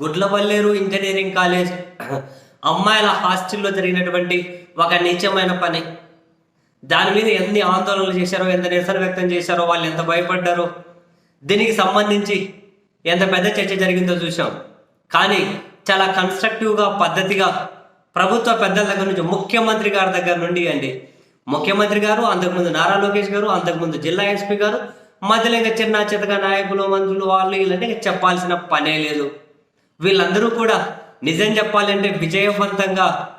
Gudlavalleru engineering college అమ్మాయిల హాస్టల్లో జరిగినటువంటి ఒక నీచమైన పని. దాని మీద ఎన్ని ఆందోళనలు చేశారో ఎంత నిరసన వ్యక్తం చేశారో వాళ్ళు ఎంత భయపడ్డారో దీనికి సంబంధించి ఎంత పెద్ద చర్చ జరిగిందో చూసాం కానీ చాలా కన్స్ట్రక్టివ్గా పద్ధతిగా ప్రభుత్వ పెద్దల దగ్గర నుంచి ముఖ్యమంత్రి గారి దగ్గర నుండి అండి ముఖ్యమంత్రి గారు అంతకుముందు నారా లోకేష్ గారు అంతకుముందు జిల్లా ఎస్పీ గారు మధ్యలో ఇంకా చిన్న చితక నాయకులు మంత్రులు వాళ్ళు వీళ్ళంటే చెప్పాల్సిన పనే లేదు. వీళ్ళందరూ కూడా నిజం చెప్పాలంటే విజయవంతంగా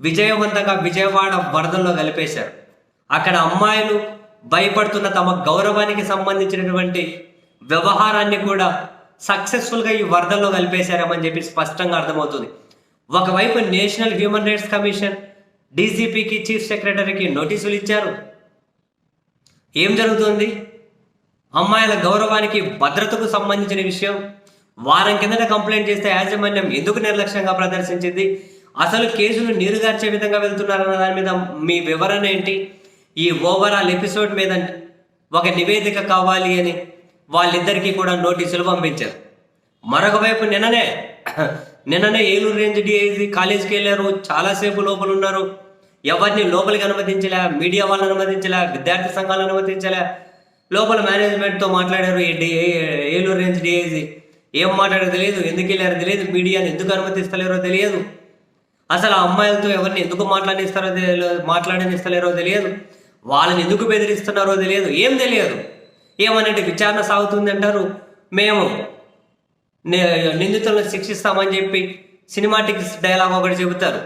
విజయవంతంగా విజయవాడ వరదల్లో కలిపేశారు. అక్కడ అమ్మాయిలు భయపడుతున్న తమ గౌరవానికి సంబంధించినటువంటి వ్యవహారాన్ని కూడా సక్సెస్ఫుల్గా ఈ వరదల్లో కలిపేశారని చెప్పి స్పష్టంగా అర్థమవుతుంది. ఒకవైపు నేషనల్ హ్యూమన్ రైట్స్ కమిషన్ డీజీపీకి చీఫ్ సెక్రటరీకి నోటీసులు ఇచ్చారు. ఏం జరుగుతుంది? అమ్మాయిల గౌరవానికి భద్రతకు సంబంధించిన విషయం వారం కిందట కంప్లైంట్ చేస్తే యాజమాన్యం ఎందుకు నిర్లక్ష్యంగా ప్రదర్శించింది? అసలు కేసులు నీరుగార్చే విధంగా వెళ్తున్నారన్న దాని మీద మీ వివరణ ఏంటి? ఈ ఓవరాల్ ఎపిసోడ్ మీద ఒక నివేదిక కావాలి అని వాళ్ళిద్దరికీ కూడా నోటీసులు పంపించారు. మరొక వైపు నిన్ననే నిన్ననే ఏలూరు రేంజ్ డిఐజీ కాలేజీకి వెళ్ళారు. చాలాసేపు లోపల ఉన్నారు. ఎవరిని లోపలికి అనుమతించలే మీడియా వాళ్ళని అనుమతించలే విద్యార్థి సంఘాలను అనుమతించలే. లోపల మేనేజ్మెంట్తో మాట్లాడారు ఈ ఏలూరు రేంజ్ డిఐజీ. ఏం మాట్లాడారో తెలియదు ఎందుకు వెళ్ళారో తెలియదు మీడియాని ఎందుకు అనుమతిస్తలేరో తెలియదు. అసలు ఆ అమ్మాయిలతో ఎవరిని ఎందుకు మాట్లాడిస్తారో తెలియదు మాట్లాడనిస్తలేరో తెలియదు. వాళ్ళని ఎందుకు బెదిరిస్తున్నారో తెలియదు ఏం తెలియదు. ఏమనంటే విచారణ సాగుతుంది అంటారు. మేము నిందితులను శిక్షిస్తామని చెప్పి సినిమాటిక్ డైలాగ్ ఒకటి చెబుతారు.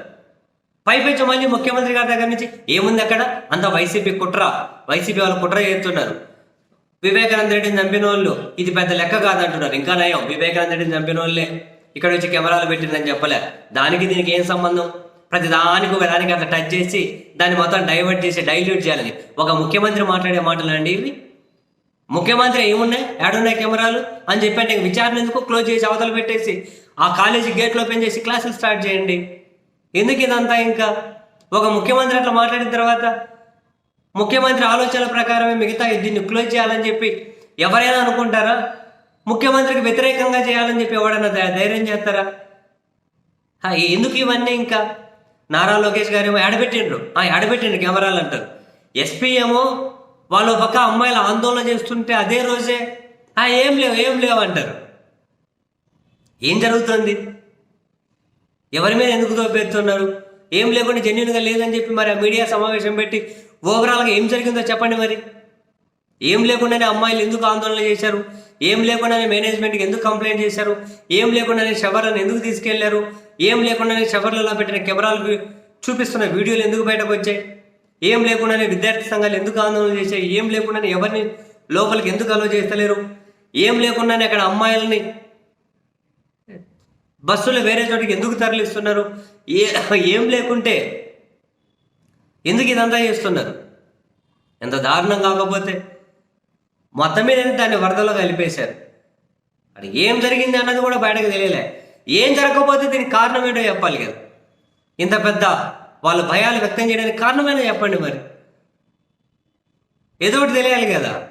పైపెచ్చు మళ్ళీ ముఖ్యమంత్రి గారి దగ్గర నుంచి ఏముంది అక్కడ? అంత వైసీపీ కుట్ర వైసీపీ వాళ్ళు కుట్ర చేస్తున్నారు. వివేకానంద రెడ్డిని చంపిన వాళ్ళు ఇది పెద్ద లెక్క కాదంటున్నారు. ఇంకా నయం. వివేకానంద రెడ్డిని చంపిన వాళ్ళే ఇక్కడ వచ్చి కెమెరాలు పెట్టిందని చెప్పలే. దానికి దీనికి ఏం సంబంధం? ప్రతి దానికి ఒక దానికి అట్లా టచ్ చేసి దాన్ని మొత్తం డైవర్ట్ చేసి డైల్యూట్ చేయాలని. ఒక ముఖ్యమంత్రి మాట్లాడే మాటలు అండి ఇవి. ముఖ్యమంత్రి ఏమున్నాయి? ఏడున్నాయి కెమెరాలు? అని చెప్పండి. విచారణ ఎందుకు? క్లోజ్ చేసి అవతల పెట్టేసి. ఆ కాలేజీ గేట్లు ఓపెన్ చేసి క్లాసులు స్టార్ట్ చేయండి. ఎందుకు ఇదంతా ఇంకా? ఒక ముఖ్యమంత్రి అట్లా మాట్లాడిన తర్వాత ముఖ్యమంత్రి ఆలోచనల ప్రకారమే మిగతా దీన్ని క్లోజ్ చేయాలని చెప్పి ఎవరైనా అనుకుంటారా? ముఖ్యమంత్రికి వ్యతిరేకంగా చేయాలని చెప్పి ఎవడన్నా ధైర్యం చేస్తారా? ఎందుకు ఇవన్నీ ఇంకా? నారా లోకేష్ గారు ఏమో ఎడబెట్టిండ్రు ఎడబెట్టిండ్రు కెమెరాలు అంటారు. ఎస్పీ ఏమో వాళ్ళు ఒక పక్క అమ్మాయిలు ఆందోళన చేస్తుంటే అదే రోజే ఏం లేవు ఏం లేవు అంటారు. ఏం జరుగుతుంది? ఎవరి మీద ఎందుకు దోపెడుతున్నారు ఏం లేకుండా జెన్యున్గా లేదని చెప్పి మరి ఆ మీడియా సమావేశం పెట్టి ఓవరాల్గా ఏం జరిగిందో చెప్పండి మరి. ఏం లేకుండానే అమ్మాయిలు ఎందుకు ఆందోళన చేశారు? ఏం లేకుండానే మేనేజ్మెంట్కి ఎందుకు కంప్లైంట్ చేశారు? ఏం లేకుండానే షవర్లను ఎందుకు తీసుకెళ్ళారు? ఏం లేకుండానే షవర్లలో పెట్టిన కెమెరాలు చూపిస్తున్న వీడియోలు ఎందుకు బయటకు వచ్చాయి? ఏం లేకుండానే విద్యార్థి సంఘాలు ఎందుకు ఆందోళన చేశాయి? ఏం లేకుండానే ఎవరిని లోపలికి ఎందుకు అలో చేస్తలేరు? ఏం లేకుండానే అక్కడ అమ్మాయిలని బస్సులు వేరే చోటికి ఎందుకు తరలిస్తున్నారు? ఏ ఏం లేకుంటే ఎందుకు ఇదంతా చేస్తున్నారు? ఎంత దారుణం కాకపోతే? మొత్తం మీద దాన్ని వరదలో కలిపేశారు? అది ఏం జరిగింది అన్నది కూడా బయటకు తెలియలే. ఏం జరగకపోతే దీనికి కారణం ఏంటో చెప్పాలి కదా. ఇంత పెద్ద వాళ్ళ భయాలు వ్యక్తం చేయడానికి కారణమైనా చెప్పండి మరి. ఏదో ఒకటి తెలియాలి కదా.